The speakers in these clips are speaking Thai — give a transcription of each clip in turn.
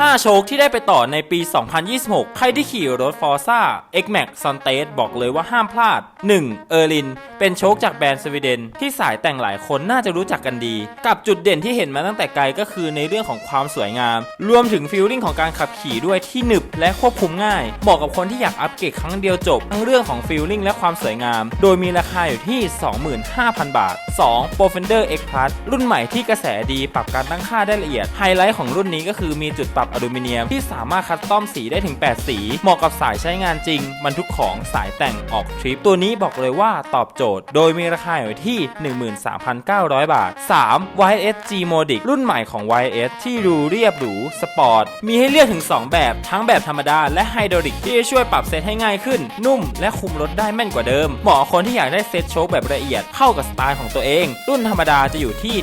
5 โชคที่ได้ไปต่อในปี 2026 ใครที่ขี่รถ Forza X-Max s o n t e บอกเลยว่าห้ามพลาด 1. เออร์ลิน เป็นโชคจากแบรนด์สวีเดน ที่สายแต่งหลายคนน่าจะรู้จักกันดี กับจุดเด่นที่เห็นมาตั้งแต่ไกลก็คือในเรื่องของความสวยงาม รวมถึงฟีลลิ่งของการขับขี่ด้วยที่หนึบและควบคุมง่ายเหมาะกับคนที่อยากอัปเกรดครั้งเดียวจบ ทั้งเรื่องของฟีลลิ่งและความสวยงาม โดยมีราคาอยู่ที่ 25,000 บาท 2. p r o f e n d e r X Plus รุ่นใหม่ที่กระแสดีปรับการตั้งค่าได้ละเอียดไฮไลท์ของรุ่นนี้ก็คือมีจุดปรับอลูมิเนียม ที่สามารถคัสตอมสีได้ถึง 8 สี เหมาะกับสายใช้งานจริง บรรทุกของสายแต่งออกทริป ตัวนี้บอกเลยว่าตอบโจทย์ โดยมีราคาอยู่ที่ 13,900 บาท 3. YS G Modic รุ่นใหม่ของ YS ที่ดูเรียบหรูสปอร์ต มีให้เลือกถึง 2 แบบ ทั้งแบบธรรมดาและไฮดรอลิกที่จะช่วยปรับเซตให้ง่ายขึ้น นุ่ม และคุมรถได้แม่นกว่าเดิม เหมาะคนที่อยากได้เซตโชคแบบละเอียดเข้ากับสไตล์ของตัวเอง รุ่นธรรมดาจะอยู่ที่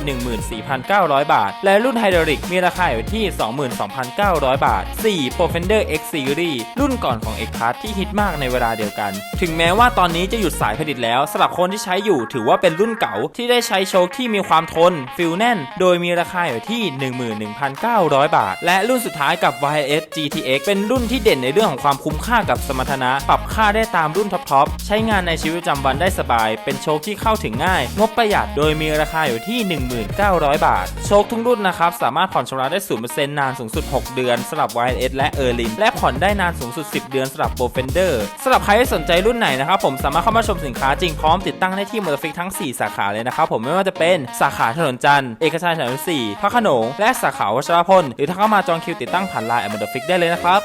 14,900 บาท และรุ่นไฮดรอลิกมีราคาอยู่ที่ 22,900 900 บาท 4. p r o f e n d e r X Series รุ่นก่อนของ X Plus ที่ฮิตมากในเวลาเดียวกัน ถึงแม้ว่าตอนนี้จะหยุดสายผลิตแล้วสำหรับคนที่ใช้อยู่ถือว่าเป็นรุ่นเก่าที่ได้ใช้โชคที่มีความทน ฟิลแน่น โดยมีราคาอยู่ที่ 11,900 บาท และรุ่นสุดท้ายกับ YS GTX เป็นรุ่นที่เด่นในเรื่องของความคุ้มค่ากับสมรรถนะ ปรับค่าได้ตามรุ่นท็อปๆใช้งานในชีวิตประจำวันได้สบาย เป็นโชคที่เข้าถึงง่าย งบประหยัดโดยมีราคาอยู่ที่ 1900 บาท โชคทุกรุ่นนะครับสามารถผ่อนชำระได้ 0%นานสูงสุด6 เดือนสำหรับ YS และ e r l i n และผ่อนได้นานสูงสุด 10 เดือนสำหรับ b o f e n d e r สำหรับใครที่สนใจรุ่นไหนนะครับผมสามารถเข้ามาชมสินค้าจริงพร้อมติดตั้งได้ที่มอเตอร์ฟิกทั้ง 4 สาขาเลยนะครับผมไม่ว่าจะเป็นสาขาถนนจันทร์เอกชัยถนน4พระขนงและสาขาวัชรพลหรือถ้าเข้ามาจองคิวติดตั้งผ่านไลน์แอมเดอร์ฟิกได้เลยนะครับ